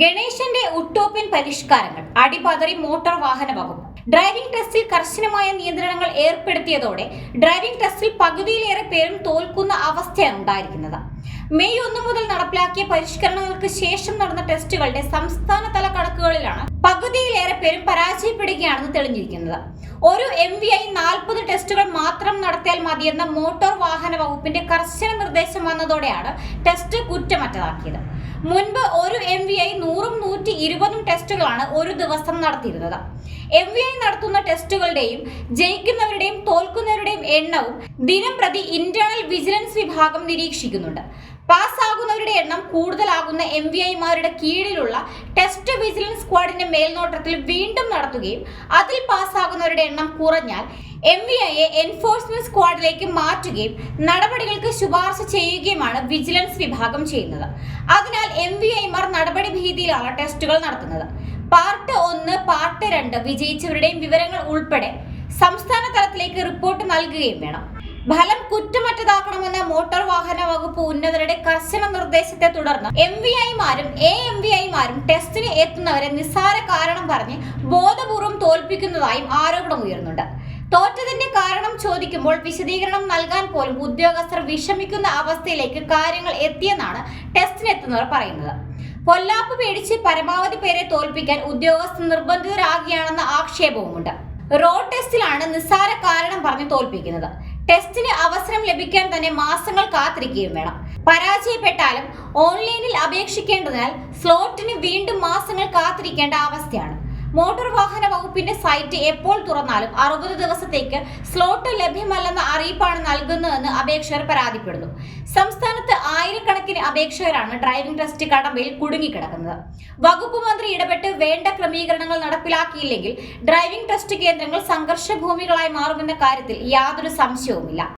ഗണേശന്റെ utopian പരിഷ്കാരങ്ങൾ അടിപതറി motor വാഹന വകുപ്പ് ഡ്രൈവിംഗ് ടെസ്റ്റിൽ കർശനമായ നിയന്ത്രണങ്ങൾ ഏർപ്പെടുത്തിയതോടെ ഡ്രൈവിംഗ് ടെസ്റ്റിൽ പകുതിയിലേറെ പേരും തോൽക്കുന്ന അവസ്ഥയാണ് ഉണ്ടായിരിക്കുന്നത്. മെയ് ഒന്ന് മുതൽ നടപ്പിലാക്കിയ പരിഷ്കരണങ്ങൾക്ക് ശേഷം നടന്ന ടെസ്റ്റുകളുടെ സംസ്ഥാനതല കണക്കുകളിലാണ് പകുതിയിലേറെ പേരും പരാജയപ്പെടുകയാണെന്ന് തെളിഞ്ഞിരിക്കുന്നത്. ഒരു എം വി ഐ നാൽപ്പത് ടെസ്റ്റുകൾ മാത്രം നടത്തിയാൽ മതിയെന്ന മോട്ടോർ വാഹന വകുപ്പിന്റെ കർശന നിർദ്ദേശം വന്നതോടെയാണ് ടെസ്റ്റ് കുറ്റമറ്റതാക്കിയത്. മുൻപ് ഒരു എം വി ഐ നൂറും നൂറ്റി ഇരുപതും ടെസ്റ്റുകളാണ് ഒരു ദിവസം നടത്തിയിരുന്നത്. എം വി ഐ നടത്തുന്ന ടെസ്റ്റുകളുടെയും ജയിക്കുന്നവരുടെയും എണ്ണവും ദിനം പ്രതി ഇന്റേണൽ വിജിലൻസ് വിഭാഗം നിരീക്ഷിക്കുന്നുണ്ട്. പാസ്സാകുന്നവരുടെ എണ്ണം കൂടുതലാകുന്ന എം വി ഐമാരുടെ കീഴിലുള്ള ടെസ്റ്റ് വിജിലൻസ് സ്ക്വാഡിന്റെ മേൽനോട്ടത്തിൽ വീണ്ടും നടത്തുകയും അതിൽ പാസ്സാകുന്നവരുടെ എണ്ണം കുറഞ്ഞാൽ എം വി ഐയെ എൻഫോഴ്സ്മെന്റ് സ്ക്വാഡിലേക്ക് മാറ്റുകയും നടപടികൾക്ക് ശുപാർശ ചെയ്യുകയുമാണ് വിജിലൻസ് വിഭാഗം ചെയ്യുന്നത്. അതിനാൽ എം വി ഐമാർ നടപടി ഭീതിയിലാണ് ടെസ്റ്റുകൾ നടത്തുന്നത്. പാർട്ട് ഒന്ന് പാർട്ട് രണ്ട് വിജയിച്ചവരുടെയും വിവരങ്ങൾ ഉൾപ്പെടെ സംസ്ഥാന തലത്തിലേക്ക് റിപ്പോർട്ട് നൽകുകയും വേണം. ഫലം കുറ്റമറ്റതാക്കണമെന്ന മോട്ടോർ വാഹന വകുപ്പ് ഉന്നതരുടെ കർശന നിർദ്ദേശത്തെ തുടർന്ന് എം വി ഐമാരും എ എം വി ഐമാരും ടെസ്റ്റിന് എത്തുന്നവരെ നിസ്സാര കാരണം പറഞ്ഞ് ബോധപൂർവം തോൽപ്പിക്കുന്നതായും ആരോപണം ഉയർന്നുണ്ട് തോറ്റതിന്റെ കാരണം ചോദിക്കുമ്പോൾ വിശദീകരണം നൽകാൻ പോലും ഉദ്യോഗസ്ഥർ വിഷമിക്കുന്ന അവസ്ഥയിലേക്ക് കാര്യങ്ങൾ എത്തിയെന്നാണ് ടെസ്റ്റിനെത്തുന്നവർ പറയുന്നത്. പൊല്ലാപ്പ് പേടിച്ച് പരമാവധി പേരെ തോൽപ്പിക്കാൻ ഉദ്യോഗസ്ഥർ നിർബന്ധിതരാകുകയാണെന്ന ആക്ഷേപവുമുണ്ട്. റോഡ് ടെസ്റ്റിലാണ് നിസ്സാര കാരണം പറഞ്ഞ് തോൽപ്പിക്കുന്നത്. ടെസ്റ്റിന് അവസരം ലഭിക്കാൻ തന്നെ മാസങ്ങൾ കാത്തിരിക്കുകയും വേണം. പരാജയപ്പെട്ടാലും ഓൺലൈനിൽ അപേക്ഷിക്കേണ്ടതിനാൽ സ്ലോട്ടിന് വീണ്ടും മാസങ്ങൾ കാത്തിരിക്കേണ്ട അവസ്ഥയാണ്. മോട്ടോർ വാഹന വകുപ്പിന്റെ സൈറ്റ് എപ്പോൾ തുറന്നാലും അറുപത് ദിവസത്തേക്ക് സ്ലോട്ട് ലഭ്യമല്ലെന്ന അറിയിപ്പാണ് നൽകുന്നതെന്ന് അപേക്ഷകർ പരാതിപ്പെടുന്നു. സംസ്ഥാനത്ത് ആയിരക്കണക്കിന് അപേക്ഷകരാണ് ഡ്രൈവിംഗ് ടെസ്റ്റ് കടമ്പയിൽ കുടുങ്ങിക്കിടക്കുന്നത്. വകുപ്പ് മന്ത്രി ഇടപെട്ട് വേണ്ട ക്രമീകരണങ്ങൾ നടപ്പിലാക്കിയില്ലെങ്കിൽ ഡ്രൈവിംഗ് ടെസ്റ്റ് കേന്ദ്രങ്ങൾ സംഘർഷ ഭൂമികളായി മാറുമെന്ന കാര്യത്തിൽ യാതൊരു സംശയവുമില്ല.